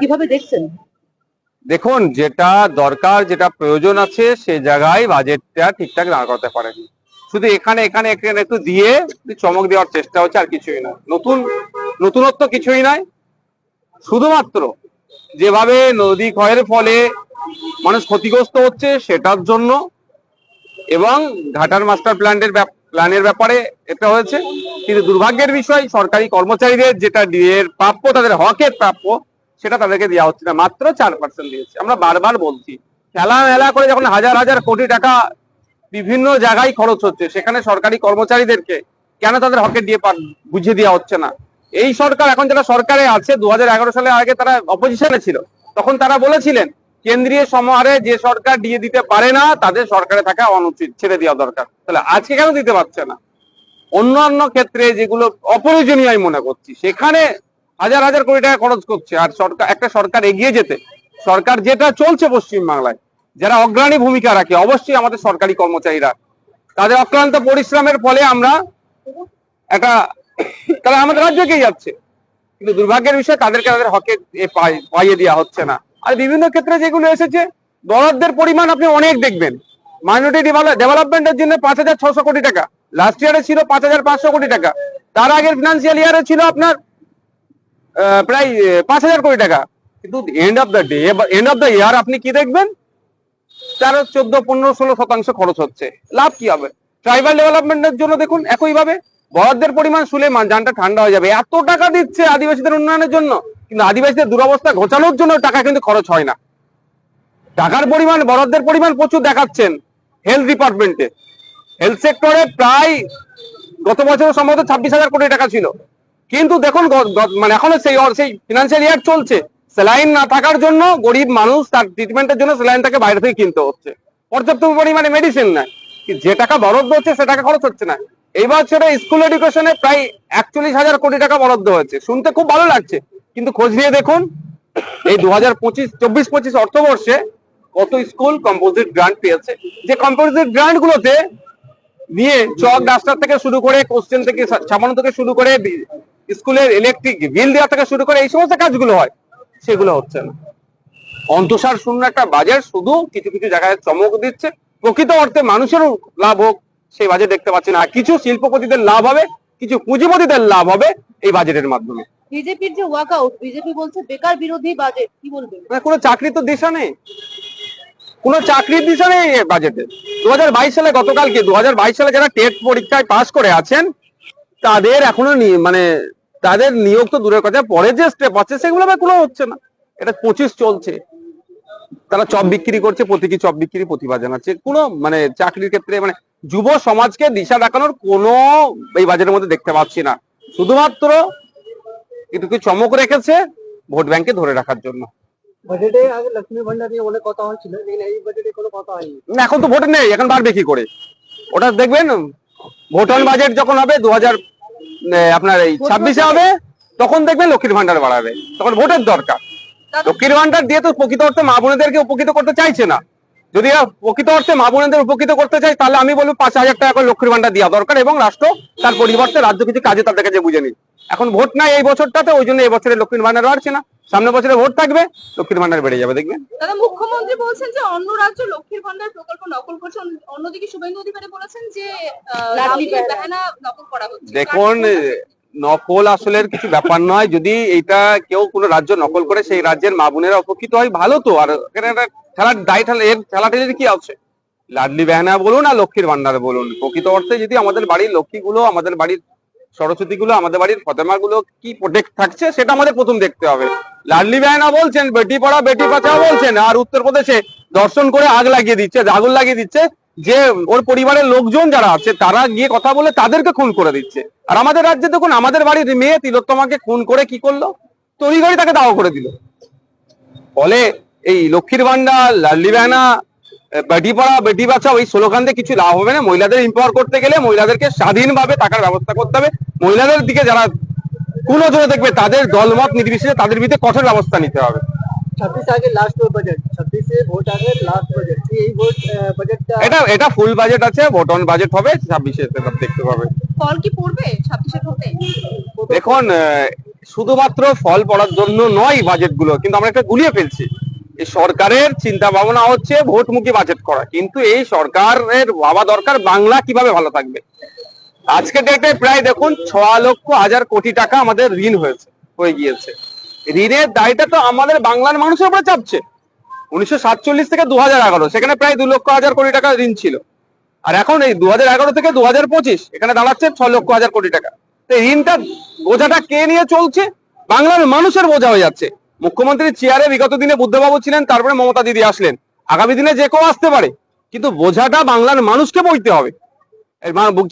কীভাবে দেখছেন? দেখুন, যেটা দরকার, যেটা প্রয়োজন আছে, সে জায়গায় বাজেটটা ঠিকঠাক দাঁড় করতে পারেনি। শুধু এখানে এখানে এখানে একটু দিয়ে চমক দেওয়ার চেষ্টা হচ্ছে আর কিছুই না। নতুন, নতুনত্ব কিছুই নয় শুধুমাত্র যেভাবে নদী ক্ষয়ের ফলে মানুষ ক্ষতিগ্রস্ত হচ্ছে, সেটার জন্য এবং ঘাটার মাস্টার প্ল্যানের প্ল্যানের ব্যাপারে এটা হয়েছে। কিন্তু দুর্ভাগ্যের বিষয়, সরকারি কর্মচারীদের যেটা এর প্রাপ্য, তাদের হকের প্রাপ্য সেটা তাদেরকে দেওয়া হচ্ছে না। মাত্র চার পার্সেন্ট দিয়েছে। আমরা বারবার বলছি খেলা মেলা করে যখন হাজার হাজার কোটি টাকা বিভিন্ন জায়গায় খরচ হচ্ছে, সেখানে সরকারি কর্মচারীদেরকে কেন তাদের হকের দিয়ে বুঝিয়ে দেওয়া হচ্ছে না? এই সরকার এখন যারা সরকারে আছে দু সালের আগে তারা অপোজিশনে ছিল। তখন তারা বলেছিলেন, কেন্দ্রীয় সমাহারে যে সরকার দিয়ে দিতে পারে না, তাদের সরকারে থাকা অনুচিত, ছেড়ে দেওয়া দরকার। তাহলে আজকে কেন দিতে পারছে না? অন্যান্য ক্ষেত্রে যেগুলো অপ্রয়োজনীয় আমি মনে করছি, সেখানে হাজার হাজার কোটি টাকা খরচ করছে। আর সরকার একটা সরকার এগিয়ে যেতে, সরকার যেটা চলছে পশ্চিম বাংলায় যারা অগ্রণী ভূমিকা রাখে, অবশ্যই আমাদের সরকারি কর্মচারীরা। তাদের অক্লান্ত পরিশ্রমের ফলে আমরা একটা তারা আমাদের রাজ্য এগিয়ে যাচ্ছে। কিন্তু দুর্ভাগ্যের বিষয়, তাদেরকে তাদের হকে পাইয়ে দেওয়া হচ্ছে না। আর বিভিন্ন ক্ষেত্রে যেগুলো এসেছে বরাদ্দের পরিমাণ আপনি অনেক দেখবেন। মাইনরিটি ডেভেলপমেন্টের জন্য পাঁচ হাজার ছশো কোটি টাকা। লাস্ট ইয়ারে ছিল পাঁচ হাজার পাঁচশো কোটি টাকা। তার আগের ফিনান্সিয়াল ইয়ারে ছিল আপনার প্রায় পাঁচ হাজার কোটি টাকা। কিন্তু end of the day end of the year আপনি কি দেখবেন? তেরো, চোদ্দ, পনেরো, ষোলো শতাংশ খরচ হচ্ছে। লাভ কি হবে? ট্রাইবাল ডেভেলপমেন্টের জন্য দেখুন একইভাবে বরাদ্দের পরিমাণ শুলে যানটা ঠান্ডা হয়ে যাবে। এত টাকা দিচ্ছে আদিবাসীদের উন্নয়নের জন্য। কিন্তু আদিবাসীদের দুরবস্থা ঘোচানোর জন্য টাকা কিন্তু খরচ হয় না। টাকার পরিমাণ বরাদ্দের পরিমাণ প্রচুর দেখাচ্ছেন হেলথ ডিপার্টমেন্টে হেলথ সেক্টরে প্রায় গত বছর সম্ভবত ছাব্বিশ হাজার কোটি টাকা ছিল। কিন্তু দেখুন মানে এখনও সেই সেই ফিনান্সিয়াল ইয়ার চলছে। স্যালাইন না থাকার জন্য গরিব মানুষ তার ট্রিটমেন্টের জন্য স্যালাইন তাকে বাইরে থেকে কিনতে হচ্ছে। পর্যাপ্ত পরিমাণে মেডিসিন নাই। যে টাকা বরাদ্দ হচ্ছে সে টাকা খরচ হচ্ছে না। এই বছরে স্কুল এডুকেশনে প্রায় একচল্লিশ হাজার কোটি টাকা বরাদ্দ হয়েছে। শুনতে খুব ভালো লাগছে। কিন্তু খোঁজ নিয়ে দেখুন, এই দু হাজার পঁচিশ, চব্বিশ পঁচিশ অর্থবর্ষে কত স্কুল কম্পোজিট গ্রান্ট পেয়েছে। যে কম্পোজিট গ্রান্ট গুলোতে নিয়ে চক ডাস্টার থেকে শুরু করে কোশ্চেন থেকে ছাপানো থেকে শুরু করে স্কুলের ইলেকট্রিক বিল দেওয়া থেকে শুরু করে এই সমস্ত কাজগুলো হয় সেগুলো হচ্ছে না। অন্তঃসার শূন্য একটা বাজার শুধু কিছু কিছু জায়গায় চমক দিচ্ছে। প্রকৃত অর্থে মানুষেরও লাভ হোক সেই বাজেট দেখতে পাচ্ছি না আর কিছু শিল্পপতিদের লাভ হবে কিছু পুঁজিপতিদের লাভ হবে এই বাজেটের মাধ্যমে। বিজেপির যে ওয়াক আউট বিজেপি বলছে বেকার বিরোধী বাজেট কি বলবেন? মানে কোনো চাকরি তো দিশা নেই। কোনো চাকরির দিশা নেই বাজেটে। দু হাজার বাইশ সালে গতকালকে দু হাজার বাইশ সালে যারা টেট পরীক্ষায় পাশ করে আছেন তাদের এখনও নি- মানে তাদের নিয়োগ তো দূরের কথা পরে যে স্টেপ আছে সেগুলো আবার কোনো হচ্ছে না। এটা পঁচিশ চলছে। তারা চপ বিক্রি করছে প্রতীকী চপ বিক্রি প্রতিভা জানাচ্ছে। কোনো মানে চাকরির ক্ষেত্রে মানে যুব সমাজকে দিশা দেখানোর কোনো এই বাজেটের মধ্যে দেখতে পাচ্ছি না। শুধুমাত্র একটু কি চমক রেখেছে ভোট ব্যাংকে ধরে রাখার জন্য। বাজেটে আগে লক্ষ্মী ভান্ডার নিয়ে অনেক কথা এই বাজেটে কোনো কথা হয়নি। না, এখন তো ভোট নেই এখন বাড়বে কি করে? ওটা দেখবেন ভোটন বাজেট যখন হবে দু হাজার আপনার এই ছাব্বিশে হবে তখন দেখবেন লক্ষ্মীর ভান্ডার বাড়াবে। তখন ভোটের দরকার। লক্ষ্মীর ভান্ডার দিয়ে তো প্রকৃত অর্থে মা বোনেদেরকে উপকৃত করতে চাইছে না। যদি প্রকৃত অর্থে মা বোনেদের উপকৃত করতে চাই তাহলে আমি বলব পাঁচ হাজার টাকা করে লক্ষ্মীর ভান্ডার দেওয়া দরকার এবং রাষ্ট্র তার পরিবর্তে রাজ্য কিছু কাজে তাদের কাছে বুঝে নিন এখন ভোট নাই এই বছরটাতে ওই জন্য এই বছরে লক্ষ্মীর ভান্ডার বাড়ছে না। সামনে বছরে ভোট থাকবে লক্ষ্মীর ভান্ডার বেড়ে যাবে দেখবেন। দাদা মুখ্যমন্ত্রী বলছেন যে অন্য রাজ্য লক্ষ্মীর ভান্ডার প্রকল্প নকল করছে। অন্যদিকে শুভেন্দু অধিকারী বলেছেন যে বেহানা। নকল করা হচ্ছে। দেখুন নকল আসলের কিছু ব্যাপার নয়। যদি এটা কেউ কোনো রাজ্য নকল করে সেই রাজ্যের মা বোনেরা উপকৃত হয় ভালো তো। আর এখানে একটা খেলার দায় ঠেলা এর ঠেলাঠেলির কি আছে? লাডলি বেহানা বলুন আর লক্ষ্মীর ভান্ডার বলুন। প্রকৃত অর্থে যদি আমাদের বাড়ির লক্ষ্মীগুলো আমাদের বাড়ির সরস্বতী গুলো আমাদের বাড়ির ফতেমা গুলো কি প্রোটেক্ট থাকছে সেটা আমাদের প্রথম দেখতে হবে। লাডলি বেহানা বলছেন, বেটি পড়া, বেটি বাঁচাও বলছেন, আর উত্তরপ্রদেশে দর্শন করে আগ লাগিয়ে দিচ্ছে, আগুন লাগিয়ে দিচ্ছে, যে ওর পরিবারের লোকজন যারা আছে, তারা গিয়ে কথা বলে তাদেরকে খুন করে দিচ্ছে। আর আমাদের রাজ্যে দেখুন, আমাদের বাড়ির মেয়ে তিলোত্তমাকে খুন করে কি করল? তড়িঘড়ি তাকে দাও করে দিল। ফলে এই লক্ষ্মীর ভান্ডার লাল্লি বেহানা বেটি পড়া বেটি বাঁচাও এই স্লোগান দিয়ে কিছু লাভ হবে না। মহিলাদের এম্পাওয়ার করতে গেলে মহিলাদেরকে স্বাধীনভাবে টাকার ব্যবস্থা করতে হবে। মহিলাদের দিকে যারা কুনজরে দেখবে তাদের দলমত নির্বিশেষে তাদের বিরুদ্ধে কঠোর ব্যবস্থা নিতে হবে। ছাব্বিশ আগে লাস্ট বাজেট ছাব্বিশে ভোট আগে লাস্ট বাজেট এই ভোট বাজেটটা এটা এটা ফুল বাজেট আছে ভোট অন বাজেট হবে ছাব্বিশে দেখতে পাবে। ফল কি পড়বে ছাব্বিশে ভোটে দেখুন শুধুমাত্র ফল পড়ার জন্য নয় বাজেটগুলো কিন্তু আমরা একটা গুলিয়ে ফেলছি। সরকারের চিন্তা ভাবনা হচ্ছে ভোটমুখী বাজেট করা। কিন্তু এই সরকারের ভাবা দরকার বাংলা কীভাবে ভালো থাকবে। আজকে ডেটে প্রায় দেখুন, ছ লক্ষ হাজার কোটি টাকা আমাদের ঋণ হয়েছে, হয়ে গিয়েছে। ঋণের দায়টা তো আমাদের বাংলার মানুষের উপরে চাপছে। উনিশশো সাতচল্লিশ থেকে দু হাজার এগারো, সেখানে প্রায় দু লক্ষ হাজার কোটি টাকা ঋণ ছিল। আর এখন এই দু হাজার এগারো থেকে দু হাজার পঁচিশ, এখানে দাঁড়াচ্ছে ছ লক্ষ হাজার কোটি টাকা। তো ঋণটা বোঝাটা কে নিয়ে চলছে? বাংলার মানুষের বোঝা হয়ে যাচ্ছে। মুখ্যমন্ত্রী চেয়ারে বিগত দিনে বুদ্ধবাবু ছিলেন, তারপরে মমতা দিদি আসলেন। আগামী দিনে যে কেউ আসতে পারে, কিন্তু বোঝাটা বাংলার মানুষকে বইতে হবে।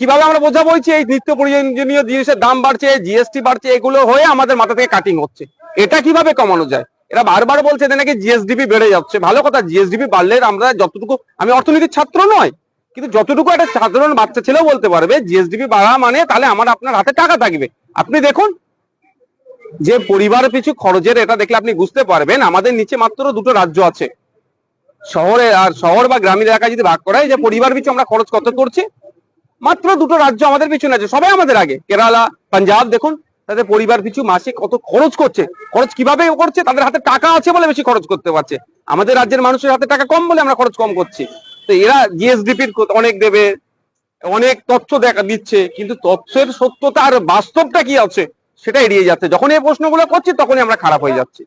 কীভাবে আমরা বোঝা বইছি এই নিত্য প্রয়োজনীয় জিনিসের দাম বাড়ছে জিএসটি বাড়ছে, এগুলো হয়ে আমাদের মাথা থেকে কাটিং হচ্ছে। এটা কীভাবে কমানো যায়? এরা বারবার বলছে যে নাকি জিএসডিপি বেড়ে যাচ্ছে। ভালো কথা জিএসডিপি বাড়লে আমরা যতটুকু আমি অর্থনীতির ছাত্র নয়, কিন্তু যতটুকু একটা সাধারণ বাচ্চা ছেলেও বলতে পারবে জিএসডিপি বাড়া মানে তাহলে আমার আপনার হাতে টাকা থাকবে। আপনি দেখুন যে পরিবার পিছু খরচের এটা দেখলে আপনি বুঝতে পারবেন। আমাদের নিচে মাত্র দুটো রাজ্য আছে। শহরে আর শহর বা গ্রামীণ এলাকায় যদি ভাগ করা হয়, যে পরিবার পিছু আমরা খরচ কত করছি? মাত্র দুটো রাজ্য আমাদের পিছনে আছে। সবাই আমাদের আগে। কেরালা, পাঞ্জাব, দেখুন তাদের পরিবার পিছু মাসে কত খরচ করছে। খরচ কীভাবে করছে? তাদের হাতে টাকা আছে বলে বেশি খরচ করতে পারছে। আমাদের রাজ্যের মানুষের হাতে টাকা কম বলে আমরা খরচ কম করছি। তো এরা জিএসডিপির অনেক দেবে, অনেক তথ্য দেখা দিচ্ছে। কিন্তু তথ্যের সত্যতা আর বাস্তবটা কি আছে? সেটা এড়িয়ে যাচ্ছে। যখন এই প্রশ্নগুলো করছি তখনই আমরা খারাপ হয়ে যাচ্ছি।